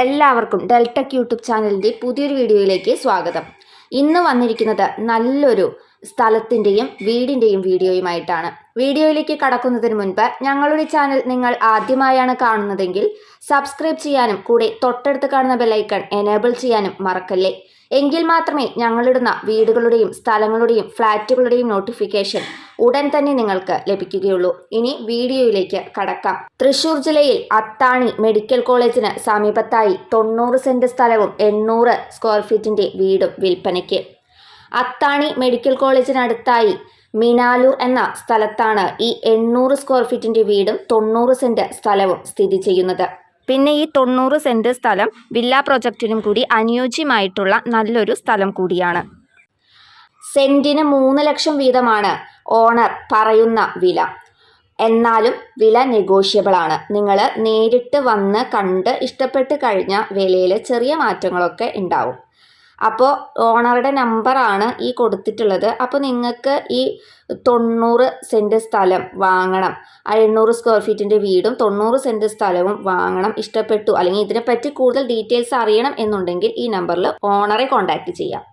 എല്ലാവർക്കും Deltech YouTube ചാനലിന്റെ പുതിയൊരു വീഡിയോയിലേക്ക് സ്വാഗതം. ഇന്ന് വന്നിരിക്കുന്നത് നല്ലൊരു സ്ഥലത്തിന്റെയും വീടിന്റെയും വീഡിയോയുമായിട്ടാണ്. വീഡിയോയിലേക്ക് കടക്കുന്നതിന് മുൻപ് ഞങ്ങളുടെ ചാനൽ നിങ്ങൾ ആദ്യമായാണ് കാണുന്നതെങ്കിൽ സബ്സ്ക്രൈബ് ചെയ്യാനും കൂടെ തൊട്ടടുത്ത് കാണുന്ന ബെല്ലൈക്കൺ എനേബിൾ ചെയ്യാനും മറക്കല്ലേ. എങ്കിൽ മാത്രമേ ഞങ്ങളിടുന്ന വീടുകളുടെയും സ്ഥലങ്ങളുടെയും ഫ്ലാറ്റുകളുടെയും നോട്ടിഫിക്കേഷൻ ഉടൻ തന്നെ നിങ്ങൾക്ക് ലഭിക്കുകയുള്ളൂ. ഇനി വീഡിയോയിലേക്ക് കടക്കാം. തൃശൂർ ജില്ലയിൽ അത്താണി മെഡിക്കൽ കോളേജിന് സമീപത്തായി തൊണ്ണൂറ് സെന്റ് സ്ഥലവും എണ്ണൂറ് സ്ക്വയർ ഫീറ്റിന്റെ വീടും വിൽപ്പനയ്ക്ക്. അത്താണി മെഡിക്കൽ കോളേജിനടുത്തായി മിനാലൂർ എന്ന സ്ഥലത്താണ് ഈ എണ്ണൂറ് സ്ക്വയർ ഫീറ്റിന്റെ വീടും തൊണ്ണൂറ് സെന്റ് സ്ഥലവും സ്ഥിതി ചെയ്യുന്നത്. പിന്നെ ഈ തൊണ്ണൂറ് സെന്റ് സ്ഥലം വില്ല പ്രൊജക്റ്റിനും കൂടി അനുയോജ്യമായിട്ടുള്ള നല്ലൊരു സ്ഥലം കൂടിയാണ്. സെന്റിന് മൂന്ന് ലക്ഷം വീതമാണ് ഓണർ പറയുന്ന വില. എന്നാലും വില നെഗോഷ്യബിൾ ആണ്. നിങ്ങൾ നേരിട്ട് വന്ന് കണ്ട് ഇഷ്ടപ്പെട്ട് കഴിഞ്ഞ വിലയിൽ ചെറിയ മാറ്റങ്ങളൊക്കെ ഉണ്ടാവും. അപ്പോൾ ഓണറുടെ നമ്പറാണ് ഈ കൊടുത്തിട്ടുള്ളത്. അപ്പോൾ നിങ്ങൾക്ക് ഈ തൊണ്ണൂറ് സെന്റ് സ്ഥലം വാങ്ങണം. ആ എണ്ണൂറ് സ്ക്വയർ ഫീറ്റിന്റെ വീടും തൊണ്ണൂറ് സെന്റ് സ്ഥലവും വാങ്ങണം. ഇഷ്ടപ്പെട്ടു. അല്ലെങ്കിൽ ഇതിനെപ്പറ്റി കൂടുതൽ ഡീറ്റെയിൽസ് അറിയണം എന്നുണ്ടെങ്കിൽ ഈ നമ്പറിൽ ഓണറെ കോൺടാക്റ്റ് ചെയ്യാം.